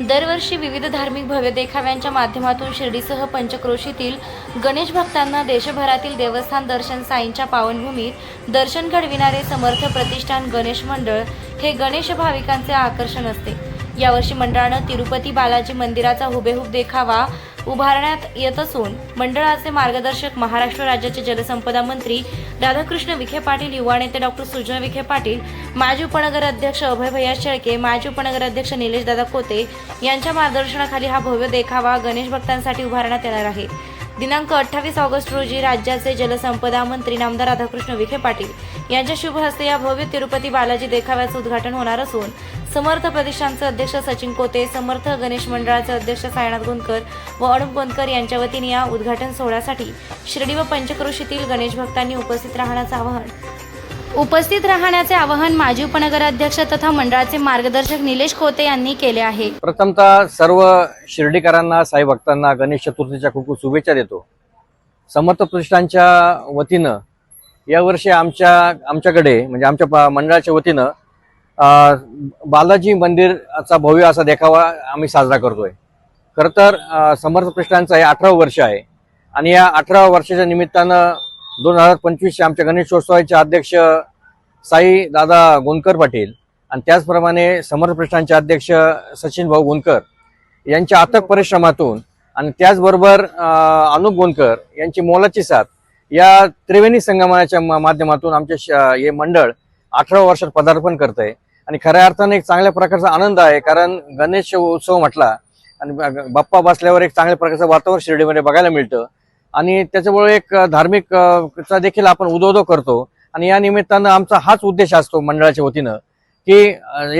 दरवर्षी विविध धार्मिक भव्य देखाव्यांच्या माध्यमातून शिर्डीसह पंचक्रोशीतील गणेश भक्तांना देशभरातील देवस्थान दर्शन साईंच्या पावनभूमीत दर्शन घडविणारे समर्थ प्रतिष्ठान गणेश मंडळ हे गणेश भाविकांचे आकर्षण असते. यावर्षी मंडळानं तिरुपती बालाजी मंदिराचा हुबेहूब देखावा उभारण्यात येत असून मंडळाचे मार्गदर्शक महाराष्ट्र राज्याचे जलसंपदा मंत्री राधाकृष्ण विखे पाटील युवा नेते डॉक्टर सुजय विखे पाटील माजी उपनगर अध्यक्ष अभय भैया शेळके माजी उपनगर अध्यक्ष निलेश दादा कोते यांच्या मार्गदर्शनाखाली हा भव्य देखावा गणेश भक्तांसाठी उभारण्यात येणार आहे. दिनांक अठ्ठावीस ऑगस्ट रोजी राज्याचे जलसंपदा मंत्री नामदार राधाकृष्ण विखे पाटील यांच्या शुभ हस्ते या भव्य तिरुपती बालाजी देखाव्याचं उद्घाटन होणार असून समर्थ प्रतिष्ठानचे अध्यक्ष सचिन कोते समर्थ गणेश मंडळाचे अध्यक्ष सायनाथ गोंदकर व अरुण गोंदकर यांच्या वतीने या उद्घाटन सोहळ्यासाठी शिर्डी व पंचक्रोशीतील गणेश भक्तांनी उपस्थित राहण्याचं आवाहन उपस्थित राहण्याचे आवाहन माजी उपनगराध्यक्ष तथा मंडळाचे मार्गदर्शक निलेश खोते यांनी केले आहे. प्रथमतः सर्व शिर्डीकरांना साई भक्तांना गणेश चतुर्थीच्या खूप खूप शुभेच्छा देतो. समर्थ प्रतिष्ठानच्या वतीनं यावर्षी आमच्या आमच्याकडे म्हणजे आमच्या मंडळाच्या वतीनं बालाजी मंदिरचा भव्य असा देखावा आम्ही साजरा करतोय. खरं तर समर्थ प्रतिष्ठानचं हे अठरावं वर्ष आहे. आणि या अठराव्या वर्षाच्या निमित्तानं दोन हजार पंचवीसच्या आमच्या गणेशोत्सवाचे अध्यक्ष साई दादा गोंदकर पाटील आणि त्याचप्रमाणे समर प्रतिष्ठानचे अध्यक्ष सचिन भाऊ गोंदकर यांच्या अथक परिश्रमातून आणि त्याचबरोबर अनुप गोंदकर यांची मोलाची साथ या त्रिवेणी संगमनाच्या माध्यमातून आमचे हे मंडळ अठरा वर्षात पदार्पण करत आहे आणि खऱ्या अर्थाने एक चांगल्या प्रकारचा आनंद आहे कारण गणेश उत्सव म्हटला आणि बाप्पा बसल्यावर एक चांगल्या प्रकारचं वातावरण शिर्डीमध्ये बघायला मिळतं. आणि त्याच्यामुळे एक धार्मिक चा देखील आपण उदोदो करतो. आणि या निमित्तानं आमचा हाच उद्देश असतो मंडळाच्या वतीनं की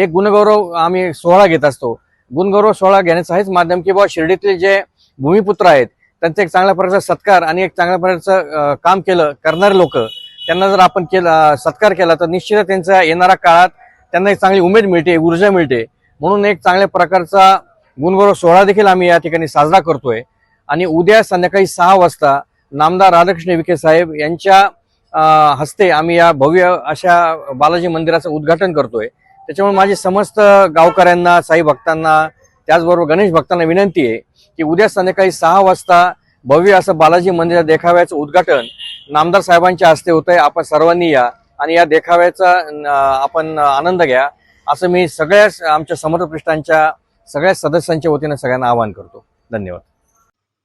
एक गुणगौरव आम्ही सोहळा घेत असतो. गुणगौरव सोहळा घेण्याचं हेच माध्यम की बाबा शिर्डीतले जे भूमिपुत्र आहेत त्यांचा एक चांगल्या प्रकारचा सत्कार आणि एक चांगल्या प्रकारचं काम केलं करणारे लोक त्यांना जर आपण केला सत्कार केला तर निश्चित त्यांचा येणाऱ्या काळात त्यांना एक चांगली उमेद मिळते ऊर्जा मिळते. म्हणून एक चांगल्या प्रकारचा गुणगौरव सोहळा देखील आम्ही या ठिकाणी साजरा करतोय. आणि उद्या संध्याकाळी सहा वाजता नामदार राधाकृष्ण विखे साहेब यांच्या हस्ते आम्ही या भव्य अशा बालाजी मंदिराचं उद्घाटन करतोय. त्याच्यामुळे माझे समस्त गावकऱ्यांना साई भक्तांना त्याचबरोबर गणेश भक्तांना विनंती आहे की उद्या संध्याकाळी सहा वाजता भव्य असं बालाजी मंदिर देखाव्याचं उद्घाटन नामदार साहेबांच्या हस्ते होत आहे आपण सर्वांनी या आणि या देखाव्याचा आपण आनंद घ्या असं मी सगळ्या आमच्या समर्थ पृष्ठांच्या सगळ्या सदस्यांच्या वतीनं सगळ्यांना आवाहन करतो. धन्यवाद.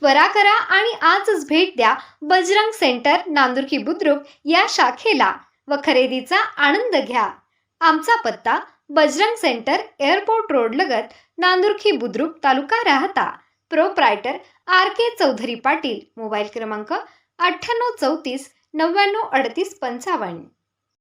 त्वरा करा आणि आजच भेट द्या बजरंग सेंटर नांदुर्की बुद्रुक या शाखेला. व खरेदीचा आनंद घ्या. आमचा पत्ता बजरंग सेंटर एअरपोर्ट रोड लगत Nandurki Budruk taluka Rahata. Proprietor R K Chaudhari Patil mobile क्रमांक अठ्ठ्याण्णव चौतीस नव्याण्णव अडतीस पंचावन्न.